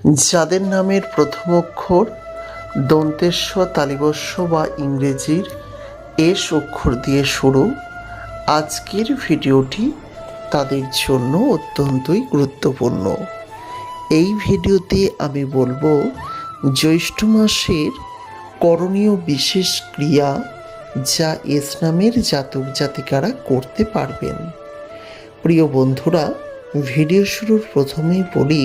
যাদের নামের প্রথম অক্ষর দন্তেস্ব তালিবস্য বা ইংরেজির এস অক্ষর দিয়ে শুরু, আজকের ভিডিওটি তাদের জন্য অত্যন্তই গুরুত্বপূর্ণ। এই ভিডিওতে আমি বলব, জ্যৈষ্ঠ মাসের করণীয় বিশেষ ক্রিয়া যা এস নামের জাতক জাতিকারা করতে পারবেন। প্রিয় বন্ধুরা, ভিডিও শুরুর প্রথমেই বলি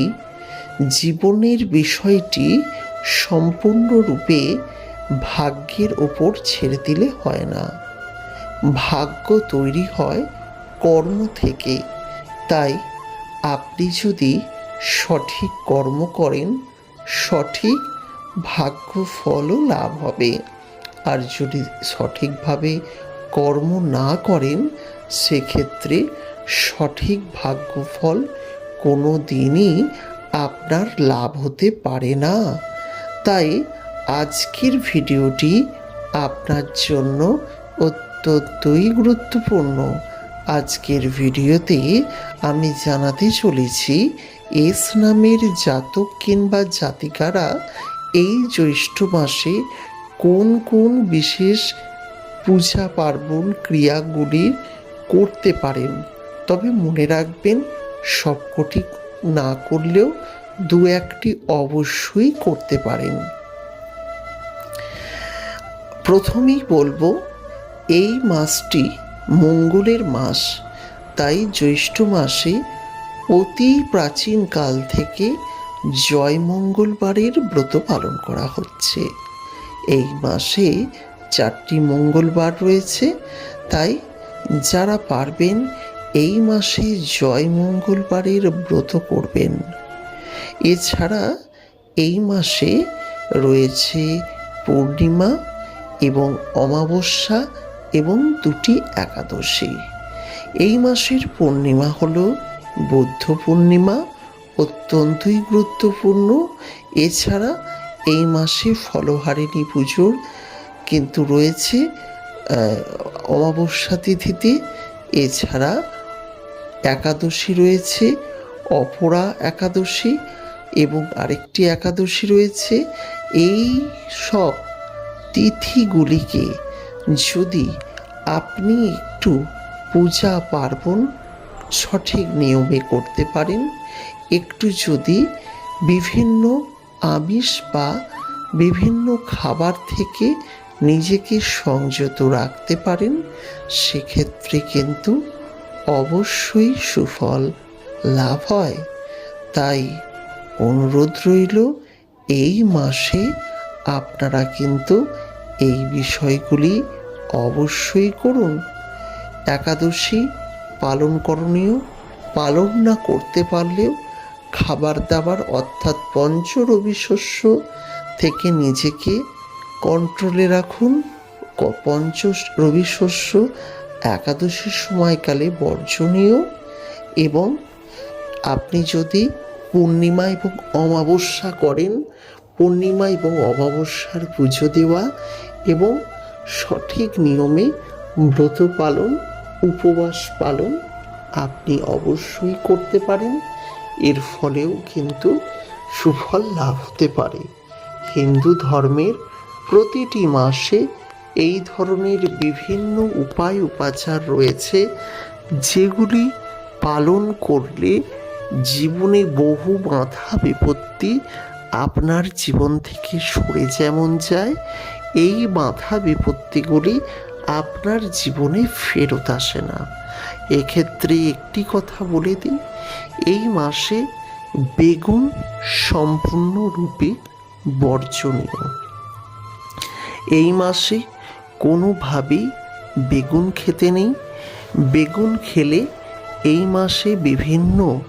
জীবনের বিষয়টি সম্পূর্ণরূপে ভাগ্যের ওপর ছেড়ে দিলে হয় না। ভাগ্য তৈরি হয় কর্ম থেকে। তাই আপনি যদি সঠিক কর্ম করেন, সঠিক ভাগ্য ফলও লাভ হবে। আর যদি সঠিকভাবে কর্ম না করেন, সেক্ষেত্রে সঠিক ভাগ্যফল কোনো দিনই আপনার লাভ হতে পারে না। তাই আজকের ভিডিওটি আপনার জন্য অত্যন্তই গুরুত্বপূর্ণ। আজকের ভিডিওতে আমি জানাতে চলেছি, এস নামের জাতক কিংবা জাতিকারা এই জ্যৈষ্ঠ মাসে কোন কোন বিশেষ পূজা পার্বণ ক্রিয়াগুলি করতে পারেন। তবে মনে রাখবেন, সবকটি না করলেও দু একটি অবশ্যই করতে পারেন। প্রথমেই বলব, এই মাসটি মঙ্গলের মাস, তাই জ্যৈষ্ঠ মাসে অতি প্রাচীন কাল থেকে জয় মঙ্গলবারের ব্রত পালন করা হচ্ছে। এই মাসে চারটি মঙ্গলবার রয়েছে, তাই যারা পারবেন এই মাসে জয় মঙ্গলবারের ব্রত করবেন। এছাড়া এই মাসে রয়েছে পূর্ণিমা এবং অমাবস্যা এবং দুটি একাদশী। এই মাসের পূর্ণিমা হল বৌদ্ধ পূর্ণিমা, অত্যন্তই গুরুত্বপূর্ণ। এছাড়া এই মাসে ফলহারিণী পুজোর কিন্তু রয়েছে অমাবস্যা তিথিতে। এছাড়া একাদশী রয়েছে, অপরা একাদশী এবং আরেকটি একাদশী রয়েছে। এই সব তিথিগুলিকে যদি আপনি একটু পূজা পার্বণ সঠিক নিয়মে করতে পারেন, একটু যদি বিভিন্ন আমিষ বা বিভিন্ন খাবার থেকে নিজেকে সংযত রাখতে পারেন, সেক্ষেত্রে কিন্তু অবশ্যই সুফল লাভ হয়। তাই অনুরোধ রইল, এই মাসে আপনারা কিন্তু এই বিষয়গুলি অবশ্যই করুন। একাদশী পালন করণীয়, পালন না করতে পারলেও খাবার দাবার অর্থাৎ পঞ্চ রবি শস্য থেকে নিজেকে কন্ট্রোলে রাখুন। পঞ্চ রবি শস্য একাদশীর সময়কালে বর্জনীয় এবং আপনি যদি পূর্ণিমা এবং অমাবস্যা করেন, পূর্ণিমা এবং অমাবস্যার পুজো দেওয়া এবং সঠিক নিয়মে ব্রত পালন, উপবাস পালন আপনি অবশ্যই করতে পারেন। এর ফলেও কিন্তু সুফল লাভ হতে পারে। হিন্দু ধর্মের প্রতিটি মাসে এই ধরনের বিভিন্ন উপায় উপাচার রয়েছে যেগুলি পালন করলে জীবনে বহু বাধা বিপত্তি আপনার জীবন থেকে সরে যেমন যায়, এই বাধা বিপত্তিগুলি আপনার জীবনে ফেরত আসে না। এক্ষেত্রে একটি কথা বলে দিই, এই মাসে বেগুন সম্পূর্ণরূপে বর্জনীয়। এই মাসে কোনোভাবেই বেগুন খেতে নেই। বেগুন খেলে এই মাসে বিভিন্ন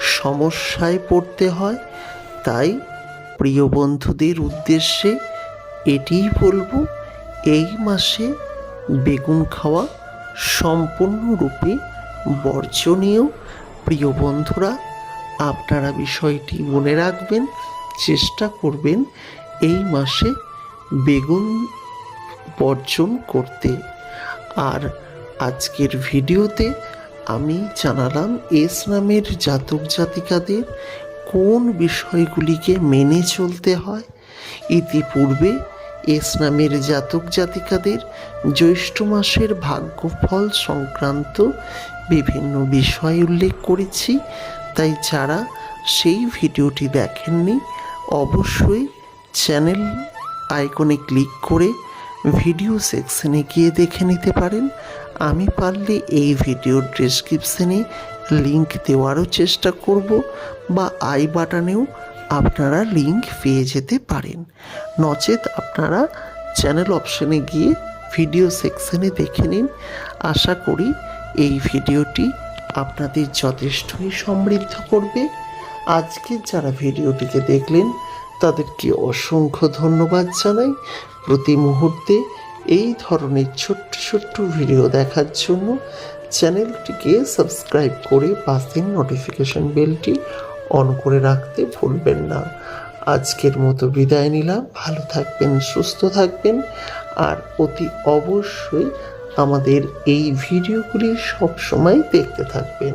সমস্যায় পড়তে হয়। তাই প্রিয় বন্ধুদের উদ্দেশ্যে এটিই বলব, এই মাসে বেগুন খাওয়া সম্পূর্ণরূপে বর্জনীয়। প্রিয় বন্ধুরা, আপনারা বিষয়টি মনে রাখবেন, চেষ্টা করবেন এই মাসে বেগুন বর্জন করতে। আর আজকের ভিডিওতে আমি জানালাম এস নামের জাতক জাতিকাদের কোন বিষয়গুলিকে মেনে চলতে হয়। ইতিপূর্বে এস নামের জাতক জাতিকাদের জ্যৈষ্ঠ মাসের ভাগ্যফল সংক্রান্ত বিভিন্ন বিষয় উল্লেখ করেছি। তাই যারা সেই ভিডিওটি দেখেননি, অবশ্যই চ্যানেল আইকনে ক্লিক করে ভিডিও সেকশনে গিয়ে দেখে নিতে পারেন। আমি পারলে এই ভিডিওর ডেসক্রিপশনে লিংক দেওয়ারও চেষ্টা করব বা আই বাটনেও আপনারা লিংক পেয়ে যেতে পারেন। নচেত আপনারা চ্যানেল অপশনে গিয়ে ভিডিও সেকশনে দেখে নিন। আশা করি এই ভিডিওটি আপনাদের যথেষ্টই সমৃদ্ধ করবে। আজকে যারা ভিডিওটিকে দেখলেন তাদেরকে অসংখ্য ধন্যবাদ জানাই। প্রতি মুহূর্তে এই ধরনের ছোট্ট ছোট্ট ভিডিও দেখার জন্য চ্যানেলটিকে সাবস্ক্রাইব করে পাশের নোটিফিকেশন বেলটি অন করে রাখতে ভুলবেন না। আজকের মতো বিদায় নিলাম। ভালো থাকবেন, সুস্থ থাকবেন। আর অতি অবশ্যই আমাদের এই ভিডিওগুলি সবসময় দেখতে থাকবেন।